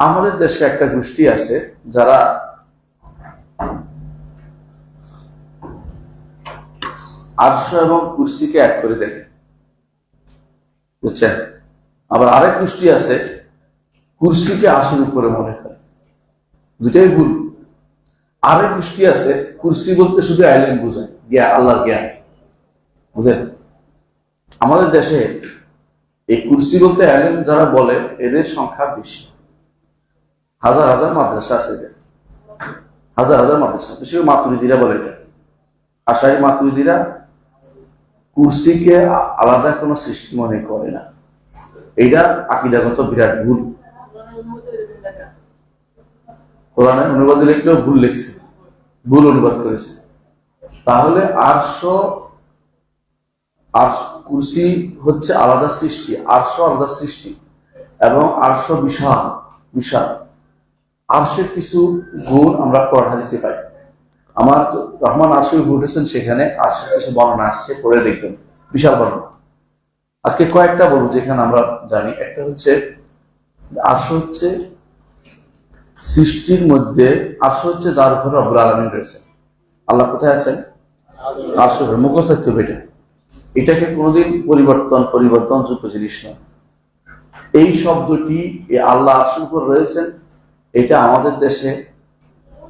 আমাদের দেশে একটা গোষ্ঠী আছে যারা আটশো এবং কুর্সিকে এক করে দেখে। বুঝছেন? আবার আরেক গোষ্ঠী আছে, কুর্সিকে আসন উপরে মনে করে। দুটাই ভুল। আরেক গোষ্ঠী আছে, কুর্সি বলতে শুধু আইলেন বোঝায় জ্ঞান আল্লাহর জ্ঞান। বুঝলেন আমাদের দেশে এই কুর্সি বলতে আইলেন যারা বলে, এদের সংখ্যা বেশি। হাজার হাজার মাদ্রাসা আছে এদের হাজার হাজার মাদ্রাসা। বিশেষ করে মাতুরিদিরা বলে এটা। আশাই মাতুরিদিরা কুর্সিকে আলাদা কোনো সৃষ্টি মনে করে না। এইটা আকিদাগত বিরাট ভুল। অনুবাদ লিখলেও ভুল লিখছে। ভুল অনুবাদ করেছে। তাহলে আটশো কুর্সি হচ্ছে আলাদা সৃষ্টি। আটশো আলাদা সৃষ্টি। এবং আটশো বিশাল বিশাল। আরশের কিছু গুণ আমরা কোরআন হাদিসে পাই। আমার রহমান আরশে উঠেছেন সেখানে আরশের কিছু বর্ণনা আসছে, পড়ে দেখবেন। বিশাল বর্ণনা। আজকে কয়েকটা বলব, যেখানে আমরা জানি। একটা হচ্ছে, আরশ হচ্ছে সৃষ্টির মধ্যে, আরশ হচ্ছে যার উপরে রব্বুল আলমিন রয়েছে। আল্লাহ কোথায় আছেন? আরশ মুখস্থ বেটে এটাকে কোনোদিন পরিবর্তন পরিবর্তন পরিবর্তনযোগ্য জিনিস নয়। এই শব্দটি আল্লাহ আরশের উপর রয়েছেন এটা আমাদের দেশে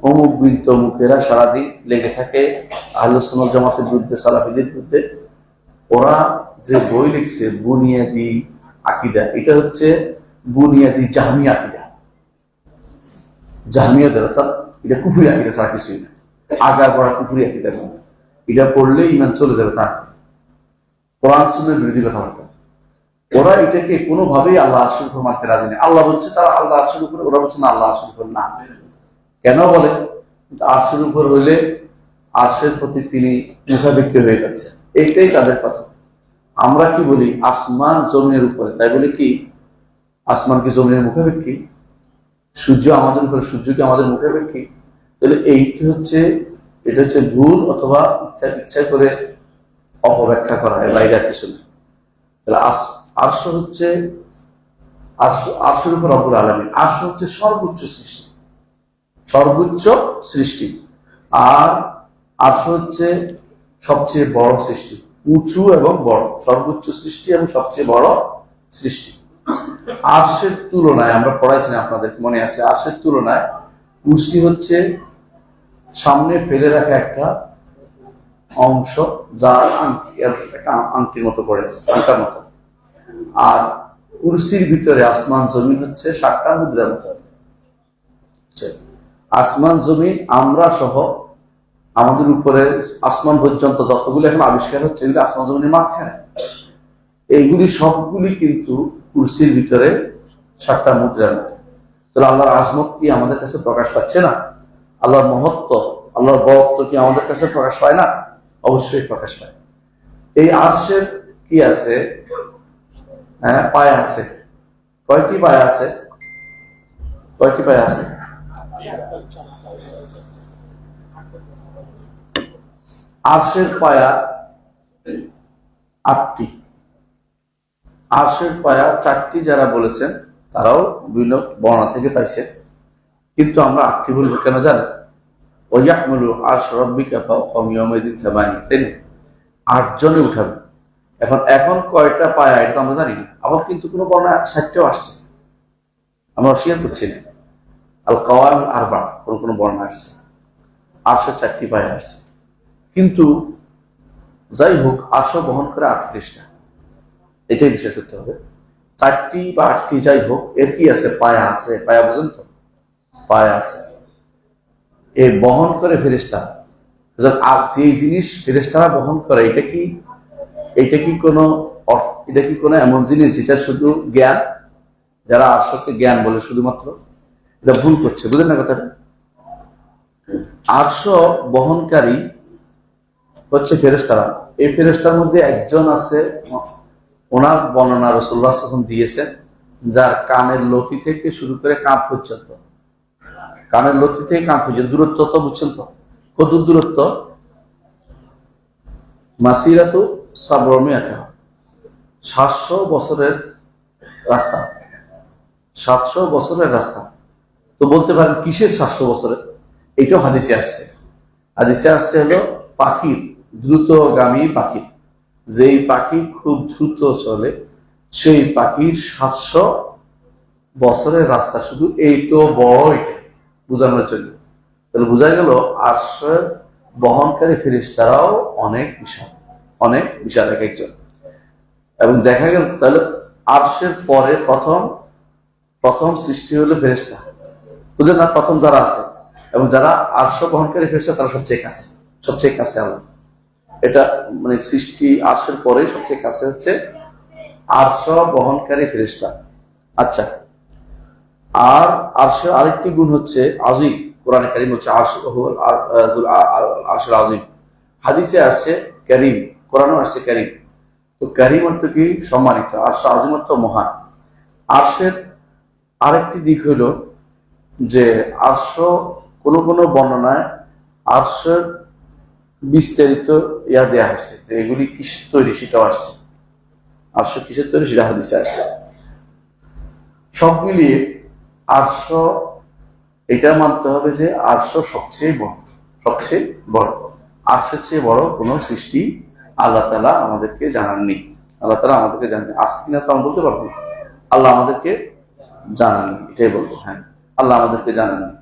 অমুক বিন তমুকেরা সারাদিন লেগে থাকে আহলুসুল জামাতের বিরুদ্ধে, সালাফিদের বিরুদ্ধে। ওরা যে বই লিখছে, বুনিয়াদি আকিদা, এটা হচ্ছে বুনিয়াদি জাহামি আকিদা। জাহামিয়াদের অর্থাৎ এটা কুফুরি আকিদা ছাড়া কিছুই না। আগা পড়া কুফুরি আকিদা এটা পড়লে ইমান চলে যাবে তা। কোরআন, সুন্নের বিরোধী কথাবার্তা। ওরা এটাকে কোনোভাবেই আল্লাহ আশুর উপর মানতে রাজি নেই। আল্লাহ বলছে, তারা আল্লাহ আশুর উপরে, ওরা বলছে না, আল্লাহ আশুর উপর না। কেন বলে? কিন্তু উপর হইলে আরশের প্রতি তিনি মুখাপেক্ষী হয়ে যাচ্ছেন। এইটাই তাদের কথা। আমরা কি বলি, আসমান জমিনের উপরে, তাই বলে কি, আসমান কি জমিনের মুখাপেক্ষী? সূর্য আমাদের উপরে, সূর্য কি আমাদের মুখাপেক্ষী? তাহলে এইটি হচ্ছে, এটা হচ্ছে ভুল অথবা ইচ্ছা ইচ্ছা করে অপব্যাখ্যা করা হয় বাইরে কিছু না। তাহলে আস- আরশ হচ্ছে আরশ- আরশের উপর অপর আলমী। আরশ হচ্ছে সর্বোচ্চ সৃষ্টি। সর্বোচ্চ সৃষ্টি। আর আরশ হচ্ছে সবচেয়ে বড় সৃষ্টি। উঁচু এবং বড়। সর্বোচ্চ সৃষ্টি এবং সবচেয়ে বড় সৃষ্টি। আরশের তুলনায়, আমরা পড়াইছি আপনাদের, মনে আছে? আরশের তুলনায় কুর্সি হচ্ছে সামনে ফেলে রাখা একটা অংশ যা আংটি একটা আংটির মতো পড়ে আছে, আংটার মতো। আর কুরসির ভিতরে আসমান জমিন হচ্ছে সাতটা মুদ্রার মতো। আসমান জমিন, আমরা সহ আমাদের উপরে আসমান পর্যন্ত যতগুলো এখন আবিষ্কার হচ্ছে, এগুলো আসমান জমিনের মাঝখানে। এইগুলি সবগুলি কিন্তু কুরসির ভিতরে সাতটা মুদ্রার মতো। তাহলে আল্লাহর আজমত কি আমাদের কাছে প্রকাশ পাচ্ছে না? আল্লাহর মহত্ব, আল্লাহর বরত্ব কি আমাদের কাছে প্রকাশ পায় না? অবশ্যই প্রকাশ পায়। এই আর্শের কি আছে? হ্যাঁ পায়ে আছে। কয়টি পায়ে আছে? কয়টি পায়ে আছে? আর্শের পায়া আটটি। আর্শের পায়া চারটি যারা বলেছেন, তারাও বিভিন্ন বর্ণা থেকে পাইছে। কিন্তু আমরা আটটি বলব কেন জানেন ওয়াহমুলু আর্শ রব্বিকা কমিয়মেদিন থামানি তাই না? আটজনে উঠাবে। এখন এখন কয়টা পায়া, এটা আমরা জানি না আবার কিন্তু কোনো বর্ণা ষাটটাও আসছে। আমরা অস্বীকার করছি না। আল কাওয়ান আরবা কোন কোন বর্ণা আসছে। আটশো চারটি পায়ে আসছে। কিন্তু যাই হোক আটশো বহন করে আটত্রিশটা এটাই বিশ্বাস করতে হবে। চারটি বা আটটি যাই হোক, এর কি আছে? পায়া আছে। পায়া বুঝেন তো? পায়া আছে। এ বহন করে ফেরেস্তা আর যে জিনিস ফেরেস্তারা বহন করে, এটা কি এটা কি কোনো এটা কি কোনো এমন জিনিস যেটা শুধু জ্ঞান? যারা আর্শকে জ্ঞান বলে শুধুমাত্র? এটা ভুল করছে, বুঝলেন না কথাটা? আর্শ বহনকারী হচ্ছে ফেরেস্তারা এই ফেরেস্তার মধ্যে একজন আছে, ওনার বর্ণনা রসুল্লাহ যখন দিয়েছেন, যার কানের লতি থেকে শুরু করে কাঁপ পর্যন্ত। কানের লতি থেকে কাঁপ পর্যন্ত, দূরত্ব তো বুঝছেন তো? কত দূরত্ব? মাসিরাত সাবরমিয়াতা সাতশো বছরের রাস্তা। সাতশো বছরের রাস্তা। তো বলতে পারেন কিসের সাতশো বছরে এটাও হাদিসে আসছে। হাদিসে আসছে হলো পাখির, দ্রুতগামী পাখির। যেই পাখি খুব দ্রুত চলে, সেই পাখির সাতশো বছরের রাস্তা শুধু এই তো বড় বোঝানোর জন্য। তাহলে বোঝা গেল আশ্রয় বহনকারী ফেরিস্তারাও অনেক বিশাল। অনেক, বিশাল এক একজন। এবং দেখা গেল, তাহলে আর্শের পরে প্রথম প্রথম সৃষ্টি হলো ফেরিস্তা বুঝলেন না? প্রথম যারা আছে, এবং যারা আর্শ বহনকারী ফেরিস্তা তারা সবচেয়ে কাছে সবচেয়ে কাছে আল্লাহ। এটা মানে সৃষ্টি আর্শের পরে সবচেয়ে কাছে হচ্ছে আর্শ বহনকারী ফেরিস্তা আচ্ছা আর আরশে আরেকটি গুণ হচ্ছে আজিম। কোরআনে কারিম হচ্ছে আরশ আরশের আজিম। হাদিসে আসছে করিম। কোরআনও আসছে করিম। তো করিম অর্থ কি? সম্মানিত, আরশ আজিম অর্থ মহান। আরশের আরেকটি দিক হলো যে আরশ কোন কোন বর্ণনায় আরশের বিস্তারিত ইয়া দেয়া হয়েছে যে এগুলি কিসের তৈরি সেটাও আসছে। আরশ কিসের তৈরি সেটা হাদিসে আসছে। সব মিলিয়ে আটশ এটা মানতে হবে যে আটশ সবচেয়ে বড় সবচেয়ে বড়। আটশের চেয়ে বড় কোনো সৃষ্টি আল্লাহ তালা আমাদেরকে জানাননি। আল্লাহ তালা আমাদেরকে জানেন আসেন না তো আমি বলতে পারব আল্লাহ আমাদেরকে জানাননি। এটাই বলব। হ্যাঁ। আল্লাহ আমাদেরকে জানাননি।